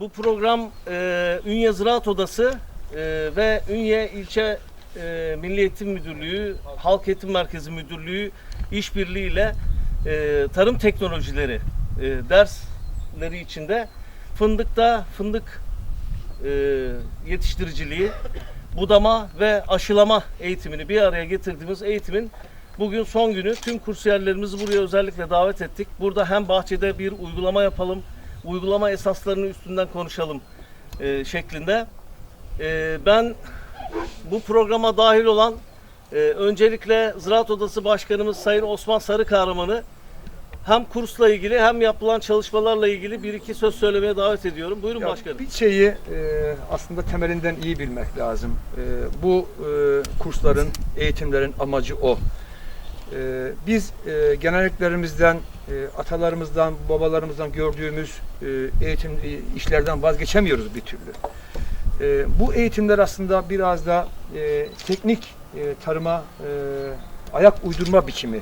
Bu program e, Ünye Ziraat Odası e, ve Ünye İlçe e, Milli Eğitim Müdürlüğü, Halk Eğitim Merkezi Müdürlüğü işbirliğiyle e, tarım teknolojileri e, dersleri içinde fındıkta fındık e, yetiştiriciliği, budama ve aşılama eğitimini bir araya getirdiğimiz eğitimin bugün son günü. Tüm kursiyerlerimizi buraya özellikle davet ettik. Burada hem bahçede bir uygulama yapalım, uygulama esaslarını üstünden konuşalım e, şeklinde. E, ben bu programa dahil olan e, öncelikle Ziraat Odası Başkanımız Sayın Osman Sarıkahraman'ı hem kursla ilgili hem yapılan çalışmalarla ilgili bir iki söz söylemeye davet ediyorum. Buyurun Ya başkanım. Bir şeyi e, aslında temelinden iyi bilmek lazım. E, bu e, kursların, eğitimlerin amacı o. E, biz e, geleneklerimizden, e, atalarımızdan, babalarımızdan gördüğümüz e, eğitim e, işlerden vazgeçemiyoruz bir türlü. E, bu eğitimler aslında biraz da e, teknik e, tarıma e, ayak uydurma biçimi.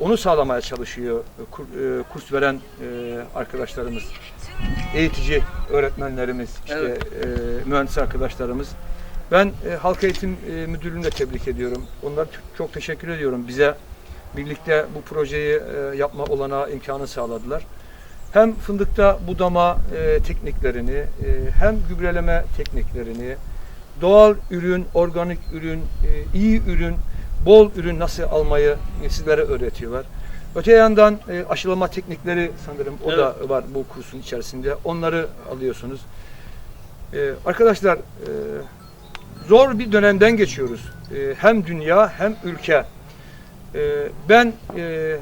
Onu sağlamaya çalışıyor e, kur- e, kurs veren e, arkadaşlarımız eğitici öğretmenlerimiz, işte Evet. e, mühendis arkadaşlarımız. Ben e, Halk Eğitim e, Müdürlüğü'nü de tebrik ediyorum. Onlara çok teşekkür ediyorum. Bize birlikte bu projeyi e, yapma olanağı imkanı sağladılar. Hem fındıkta budama e, tekniklerini, e, hem gübreleme tekniklerini, doğal ürün, organik ürün, e, iyi ürün, bol ürün nasıl almayı sizlere öğretiyorlar. Öte yandan e, aşılama teknikleri sanırım o da var bu kursun içerisinde. Onları alıyorsunuz. E, arkadaşlar e, zor bir dönemden geçiyoruz. E, hem dünya hem ülke. E, ben e,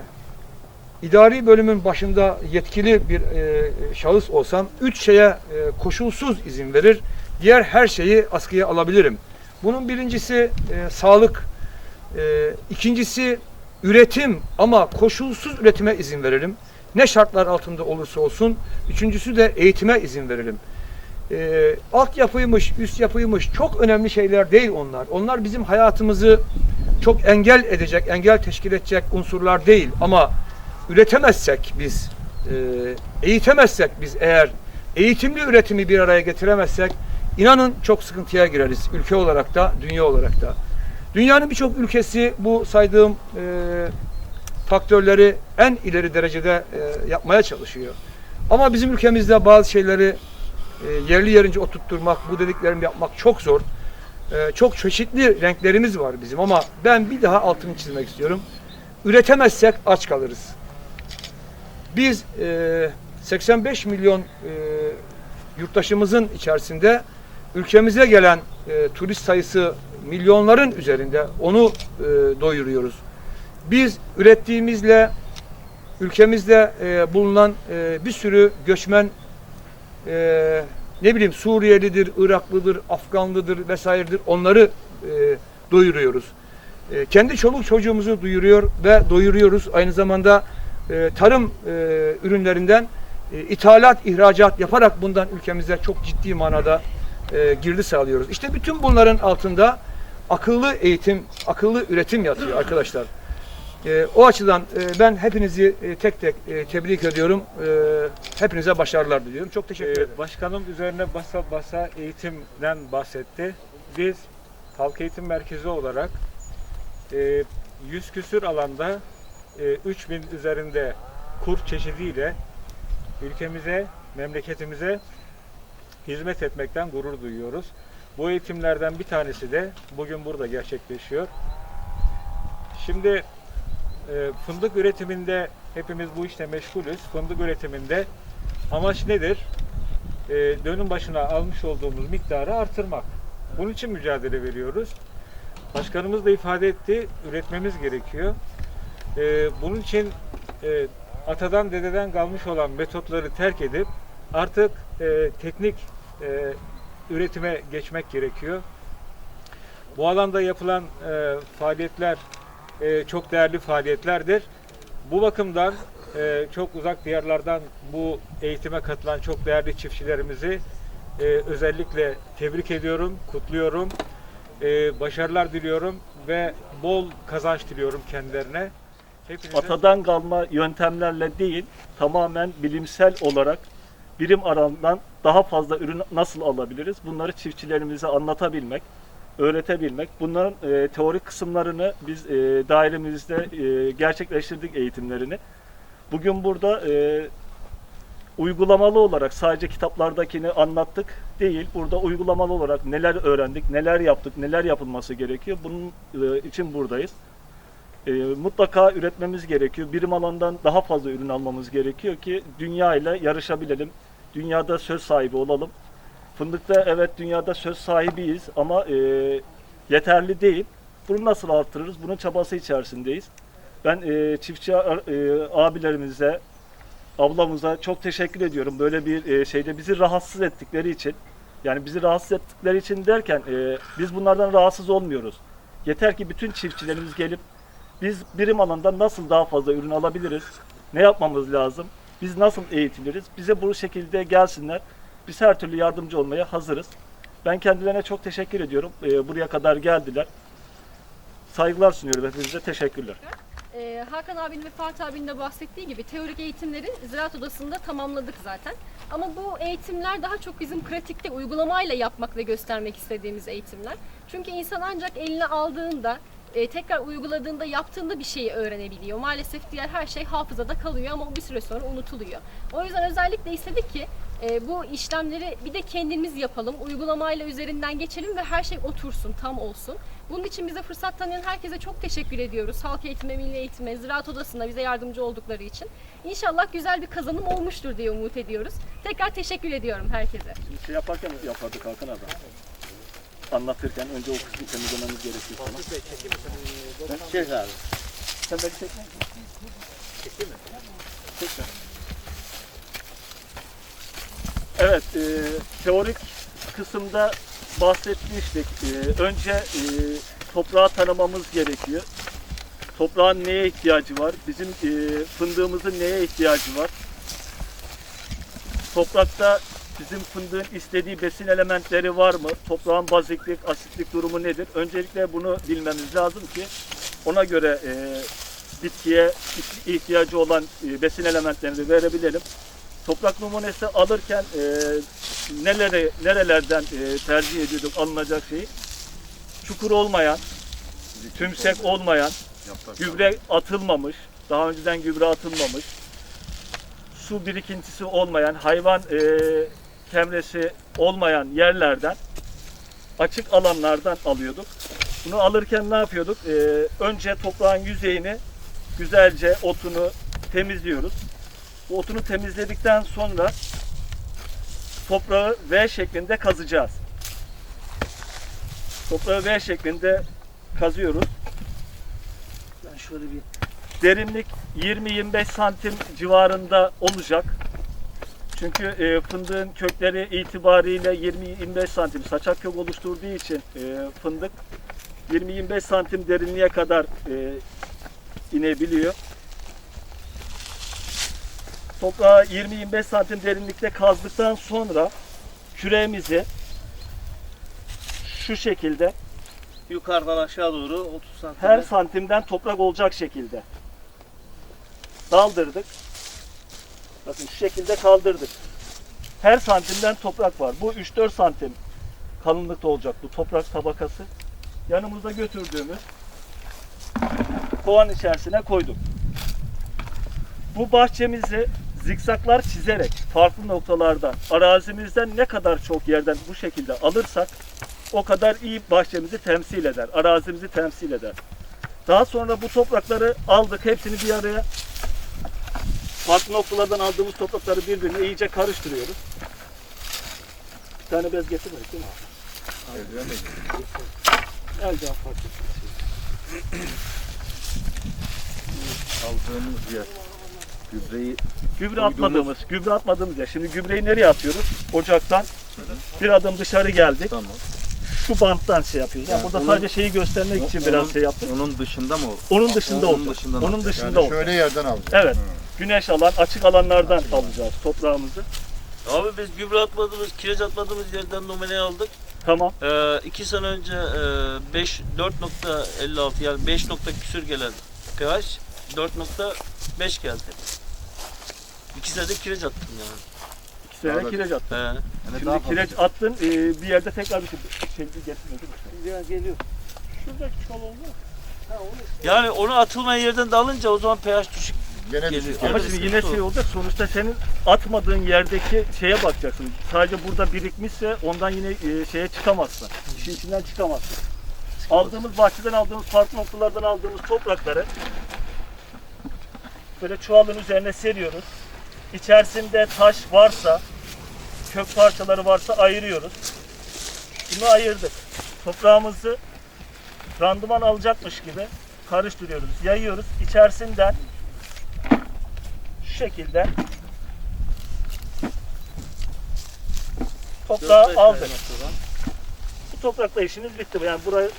idari bölümün başında yetkili bir e, şahıs olsam üç şeye e, koşulsuz izin verir. Diğer her şeyi askıya alabilirim. Bunun birincisi e, sağlık, e, ikincisi üretim ama koşulsuz üretime izin verelim. Ne şartlar altında olursa olsun. Üçüncüsü de eğitime izin verelim. E, altyapıymış, üst yapıymış çok önemli şeyler değil onlar. Onlar bizim hayatımızı çok engel edecek, engel teşkil edecek unsurlar değil. Ama üretemezsek biz, e, eğitemezsek biz eğer eğitimli üretimi bir araya getiremezsek inanın çok sıkıntıya gireriz ülke olarak da, dünya olarak da. Dünyanın birçok ülkesi bu saydığım e, faktörleri en ileri derecede e, yapmaya çalışıyor. Ama bizim ülkemizde bazı şeyleri e, yerli yerince oturtturmak, bu dediklerimi yapmak çok zor. E, çok çeşitli renklerimiz var bizim ama ben bir daha altını çizmek istiyorum. Üretemezsek aç kalırız. Biz e, 85 milyon e, yurttaşımızın içerisinde ülkemize gelen e, turist sayısı milyonların üzerinde onu e, doyuruyoruz. Biz ürettiğimizle ülkemizde e, bulunan e, bir sürü göçmen e, ne bileyim Suriyelidir, Iraklıdır, Afganlıdır vesairedir onları e, doyuruyoruz. E, kendi çoluk çocuğumuzu duyuruyor ve doyuruyoruz. Aynı zamanda e, tarım e, ürünlerinden e, ithalat, ihracat yaparak bundan ülkemize çok ciddi manada e, girdi sağlıyoruz. İşte bütün bunların altında akıllı eğitim, akıllı üretim yatıyor arkadaşlar. E, o açıdan e, ben hepinizi e, tek tek e, tebrik ediyorum. E, hepinize başarılar diliyorum. Çok teşekkür Ee, ederim. Başkanım üzerine basa basa eğitimden bahsetti. Biz Halk Eğitim Merkezi olarak e, 100 küsür alanda e, 3000 üzerinde kurs çeşidiyle ülkemize, memleketimize hizmet etmekten gurur duyuyoruz. Bu eğitimlerden bir tanesi de bugün burada gerçekleşiyor. Şimdi e, fındık üretiminde hepimiz bu işte meşgulüz. Fındık üretiminde amaç nedir? E, dönüm başına almış olduğumuz miktarı artırmak. Bunun için mücadele veriyoruz. Başkanımız da ifade etti, üretmemiz gerekiyor. E, bunun için e, atadan dededen kalmış olan metotları terk edip artık e, teknik e, üretime geçmek gerekiyor. Bu alanda yapılan e, faaliyetler e, çok değerli faaliyetlerdir. Bu bakımdan e, çok uzak diyarlardan bu eğitime katılan çok değerli çiftçilerimizi e, özellikle tebrik ediyorum, kutluyorum. E, başarılar diliyorum ve bol kazanç diliyorum kendilerine. Hepinize atadan kalma yöntemlerle değil, tamamen bilimsel olarak birim alandan daha fazla ürün nasıl alabiliriz? Bunları çiftçilerimize anlatabilmek, öğretebilmek. Bunların e, teorik kısımlarını biz e, dairemizde e, gerçekleştirdik eğitimlerini. Bugün burada e, uygulamalı olarak sadece kitaplardakini anlattık değil. Burada uygulamalı olarak neler öğrendik, neler yaptık, neler yapılması gerekiyor. Bunun e, için buradayız. E, mutlaka üretmemiz gerekiyor. Birim alandan daha fazla ürün almamız gerekiyor ki dünya ile yarışabilelim. Dünyada söz sahibi olalım. Fındıkta evet dünyada söz sahibiyiz ama e, yeterli değil. Bunu nasıl artırırız? Bunun çabası içerisindeyiz. Ben e, çiftçi e, abilerimize, ablamıza çok teşekkür ediyorum. Böyle bir e, şeyde bizi rahatsız ettikleri için. Yani bizi rahatsız ettikleri için derken e, biz bunlardan rahatsız olmuyoruz. Yeter ki bütün çiftçilerimiz gelip biz birim alanında nasıl daha fazla ürün alabiliriz? Ne yapmamız lazım? Biz nasıl eğitiliriz? Bize bu şekilde gelsinler. Biz her türlü yardımcı olmaya hazırız. Ben kendilerine çok teşekkür ediyorum. E, buraya kadar geldiler. Saygılar sunuyorum hepinize. Teşekkürler. Ee, Hakan abinin ve Fatih abinin de bahsettiği gibi teorik eğitimleri Ziraat Odası'nda tamamladık zaten. Ama bu eğitimler daha çok bizim pratikte uygulamayla yapmak ve göstermek istediğimiz eğitimler. Çünkü insan ancak eline aldığında, e, tekrar uyguladığında, yaptığında bir şeyi öğrenebiliyor. Maalesef diğer her şey hafızada kalıyor ama bir süre sonra unutuluyor. O yüzden özellikle istedik ki e, bu işlemleri bir de kendimiz yapalım, uygulamayla üzerinden geçelim ve her şey otursun, tam olsun. Bunun için bize fırsat tanıyan herkese çok teşekkür ediyoruz. Halk eğitime, milli eğitime, ziraat odasına bize yardımcı oldukları için. İnşallah güzel bir kazanım olmuştur diye umut ediyoruz. Tekrar teşekkür ediyorum herkese. Şimdi şey yaparken yapardık Hakan abi. Anlatırken önce o kısmı temizlememiz gerekiyor. Tamam. Çek abi. Sen beni çekme. Çekti mi? Çekme. Evet, e, teorik kısımda bahsetmiştik. E, önce e, toprağı tanımamız gerekiyor. Toprağın neye ihtiyacı var? Bizim e, fındığımızın neye ihtiyacı var? Toprakta bizim fındığın istediği besin elementleri var mı? Toprağın baziklik, asitlik durumu nedir? Öncelikle bunu bilmemiz lazım ki ona göre e, bitkiye ihtiyacı olan e, besin elementlerini verebilelim. Toprak numunesi alırken e, nelere, nerelerden e, tercih ediyorduk alınacak şeyi? Çukur olmayan, tümsek olmayan, gübre atılmamış, daha önceden gübre atılmamış, su birikintisi olmayan, hayvan e, kemresi olmayan yerlerden, açık alanlardan alıyorduk. Bunu alırken ne yapıyorduk? E, önce toprağın yüzeyini güzelce otunu temizliyoruz. Otunu temizledikten sonra toprağı V şeklinde kazacağız. Toprağı V şeklinde kazıyoruz. Ben şöyle bir derinlik 20-25 santim civarında olacak. Çünkü e, fındığın kökleri itibariyle 20-25 santim saçak kök oluşturduğu için e, fındık 20-25 santim derinliğe kadar e, inebiliyor. Toprağı 20-25 santim derinlikte kazdıktan sonra küreğimizi şu şekilde Yukarıdan aşağı doğru 30 santim. her santimden toprak olacak şekilde daldırdık. Bakın şu şekilde kaldırdık. Her santimden toprak var. Bu 3-4 santim kalınlıkta olacak bu toprak tabakası. Yanımızda götürdüğümüz kovan içerisine koyduk. Bu bahçemizi zikzaklar çizerek farklı noktalardan arazimizden ne kadar çok yerden bu şekilde alırsak o kadar iyi bahçemizi temsil eder, arazimizi temsil eder. Daha sonra bu toprakları aldık, hepsini bir araya farklı noktalardan aldığımız toprakları birbirine iyice karıştırıyoruz. Bir tane bez getirmedik değil mi? Elden fark etmez. aldığımız yer gübreyi Gübre atmadığımız, gübre atmadığımız yer. Şimdi gübreyi nereye atıyoruz? Ocaktan bir adım dışarı geldik. tamam. Şu banttan şey yapıyoruz. Yani Yani burada onun- sadece şeyi göstermek için biraz şey yaptık. Onun dışında mı o? Onun dışında Onun olacak. dışında Onun dışında olacak. Şöyle yerden alacağız. Evet. Güneş alan, açık alanlardan alacağız toprağımızı. Abi biz gübre atmadığımız, kireç atmadığımız yerden numune aldık. Tamam. Ee, iki sene önce e, 5 4.56 yani 5 nokta küsür gelen pH 4.5 geldi. İki senede kireç attım yani. İki sene kireç attın. He. Yani Şimdi daha fazla. kireç attın e, bir yerde tekrar bir şey, şey getirmedi. Ya geliyor. Şuradaki çuval oldu. Yani onu atılmayan yerden de alınca o zaman pH düşük Gene geliyor. düşük Ama yani. şimdi yine şey olacak. Sonuçta senin atmadığın yerdeki şeye bakacaksın. Sadece burada birikmişse ondan yine e, şeye çıkamazsın. İşin içinden çıkamazsın. Aldığımız bahçeden aldığımız farklı noktalardan aldığımız toprakları böyle çuvalın üzerine seriyoruz. İçerisinde taş varsa, kök parçaları varsa ayırıyoruz. Bunu ayırdık. Toprağımızı randıman alacakmış gibi karıştırıyoruz, yayıyoruz. İçerisinden şu şekilde toprağı aldık. Bu toprakla işimiz bitti. Yani burası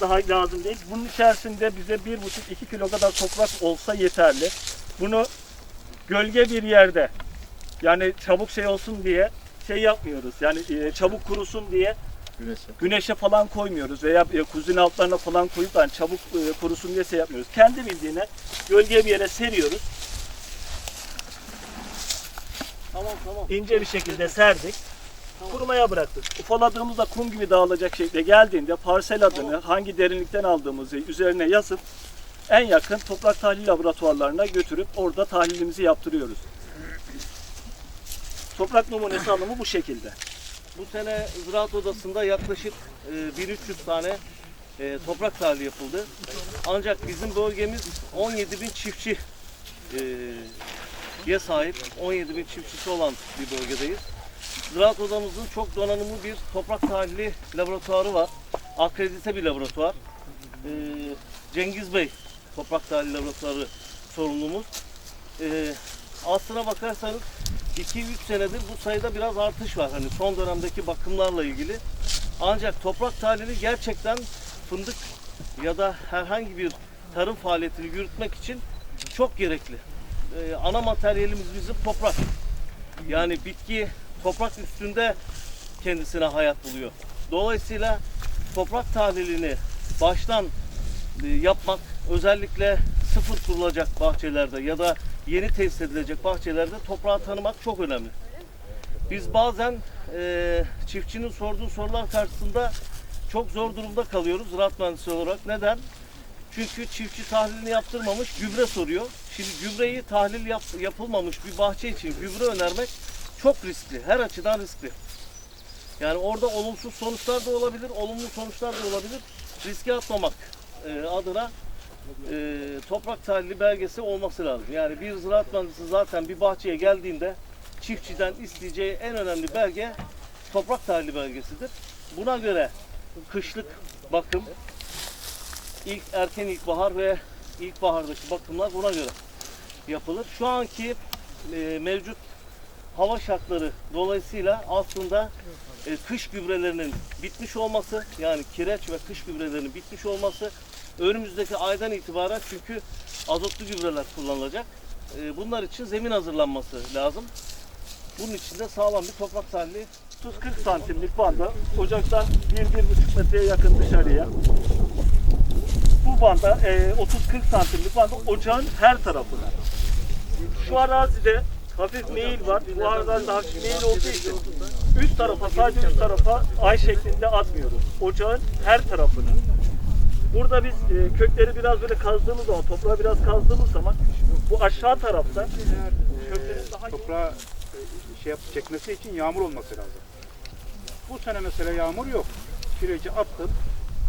daha lazım değil. Bunun içerisinde bize bir buçuk iki kilo kadar toprak olsa yeterli. Bunu gölge bir yerde yani çabuk şey olsun diye şey yapmıyoruz. Yani e, çabuk kurusun diye Güneşe. güneşe falan koymuyoruz veya e, kuzun altlarına falan koyup yani çabuk e, kurusun diye şey yapmıyoruz. Kendi bildiğine gölge bir yere seriyoruz. Tamam tamam. ince bir şekilde serdik. Kurumaya bıraktık. Ufaladığımızda kum gibi dağılacak şekilde geldiğinde parsel adını, hangi derinlikten aldığımızı üzerine yazıp en yakın toprak tahlil laboratuvarlarına götürüp orada tahlilimizi yaptırıyoruz. Toprak numunesi alımı bu şekilde. Bu sene Ziraat Odası'nda yaklaşık e, 1300 tane e, toprak tahlili yapıldı. Ancak bizim bölgemiz 17 bin çiftçi e, sahip. 17 bin çiftçisi olan bir bölgedeyiz. Ziraat Odamızın çok donanımlı bir toprak tahlili laboratuvarı var. Akredite bir laboratuvar. E, Cengiz Bey toprak tahlili laboratuvarı sorumlumuz. E, aslına bakarsanız 2-3 senedir bu sayıda biraz artış var. Hani son dönemdeki bakımlarla ilgili. Ancak toprak tahlili gerçekten fındık ya da herhangi bir tarım faaliyetini yürütmek için çok gerekli. Ee, ana materyalimiz bizim toprak. Yani bitki toprak üstünde kendisine hayat buluyor. Dolayısıyla toprak tahlilini baştan yapmak özellikle sıfır kurulacak bahçelerde ya da yeni tesis edilecek bahçelerde toprağı tanımak çok önemli. Biz bazen e, çiftçinin sorduğu sorular karşısında çok zor durumda kalıyoruz ziraat mühendisi olarak. Neden? Çünkü çiftçi tahlilini yaptırmamış, gübre soruyor. Şimdi gübreyi tahlil yap- yapılmamış bir bahçe için gübre önermek çok riskli. Her açıdan riskli. Yani orada olumsuz sonuçlar da olabilir, olumlu sonuçlar da olabilir. Riske atmamak e, adına e, toprak tahlili belgesi olması lazım. Yani bir ziraat mühendisi zaten bir bahçeye geldiğinde çiftçiden isteyeceği en önemli belge toprak tahlili belgesidir. Buna göre kışlık bakım, ilk erken ilkbahar ve ilkbahardaki bakımlar buna göre yapılır. Şu anki e, mevcut hava şartları dolayısıyla aslında e, kış gübrelerinin bitmiş olması yani kireç ve kış gübrelerinin bitmiş olması önümüzdeki aydan itibaren çünkü azotlu gübreler kullanılacak. E, bunlar için zemin hazırlanması lazım. Bunun için de sağlam bir toprak tahlili 30-40 santimlik banda ocaktan 1-1,5 metreye yakın dışarıya. Bu banda e, 30-40 santimlik banda ocağın her tarafına. Şu arazide hafif meyil var. Bu arazide hafif meyil olduğu için üst tarafa sadece üst tarafa ay şeklinde atmıyoruz. Ocağın her tarafına. Burada biz e, kökleri biraz böyle kazdığımız zaman, toprağı biraz kazdığımız zaman bu aşağı tarafta köklerin daha toprağa e, şey yap, çekmesi için yağmur olması lazım. Bu sene mesela yağmur yok. Kireci attın,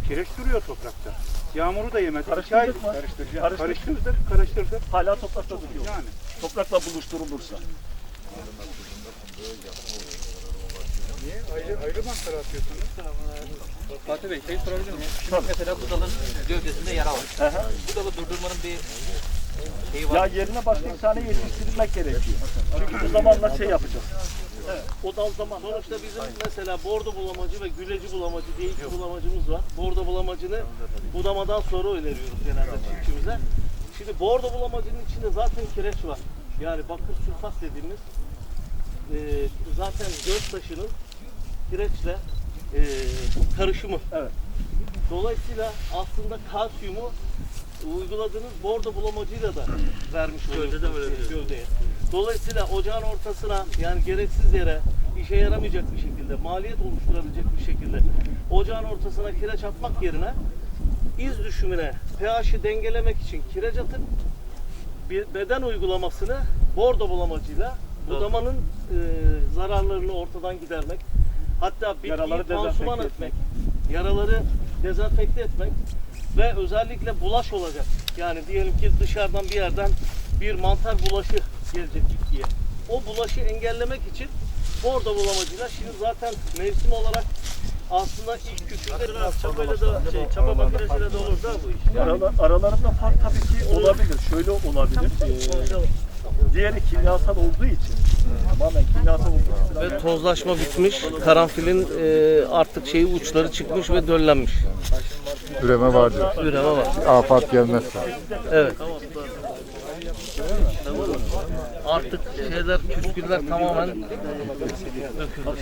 kireç duruyor toprakta. Yağmuru da yemedi. Karıştırdık mı? Karıştırdık. Karıştırdık, karıştırdık. hala toprakta duruyor. Yani. Toprakla buluşturulursa. Niye? Ayrı, ayrı banklara atıyorsunuz. Fatih Bey, şey sorabilir miyim? Şimdi mesela bu dalın gövdesinde yara var. Hı hı. Bu dalı durdurmanın bir şeyi var. Ya yerine başka bir tane yetiştirilmek gerekiyor. Çünkü bu zamanla şey yapacağız. Evet. O dal zaman. Sonuçta bizim mesela bordo bulamacı ve güleci bulamacı diye iki bulamacımız var. Bordo bulamacını budamadan sonra öneriyoruz genelde çiftçimize. Şimdi bordo bulamacının içinde zaten kireç var. Yani bakır sülfat dediğimiz e, zaten göz taşının kireçle e, karışımı. Evet. Dolayısıyla aslında kalsiyumu uyguladığınız bordo bulamacıyla da vermiş oluyorsunuz Gövdede böyle gövdeye. Dolayısıyla ocağın ortasına yani gereksiz yere işe yaramayacak bir şekilde, maliyet oluşturabilecek bir şekilde ocağın ortasına kireç atmak yerine iz düşümüne pH'i dengelemek için kireç atıp bir beden uygulamasını bordo bulamacıyla budamanın e, zararlarını ortadan gidermek, hatta Yaraları bitkiyi pansuman dezenfekte etmek, yaraları dezenfekte etmek ve özellikle bulaş olacak. Yani diyelim ki dışarıdan bir yerden bir mantar bulaşı gelecek bitkiye. O bulaşı engellemek için bordo bulamacıyla şimdi zaten mevsim olarak aslında ilk küçükte çapayla da şey, çapa makinesiyle de olur da bu iş. Aralar, aralarında fark tabii ki olabilir. Şöyle olabilir. Ee, diğeri kimyasal olduğu için. Tamamen kimyasal olduğu için. Ve tozlaşma bitmiş, karanfilin e, artık şeyi uçları çıkmış ve döllenmiş. Üreme var diyor. Üreme var. Afat gelmezse. Evet. Artık şeyler, küsküller tamamen döküldü.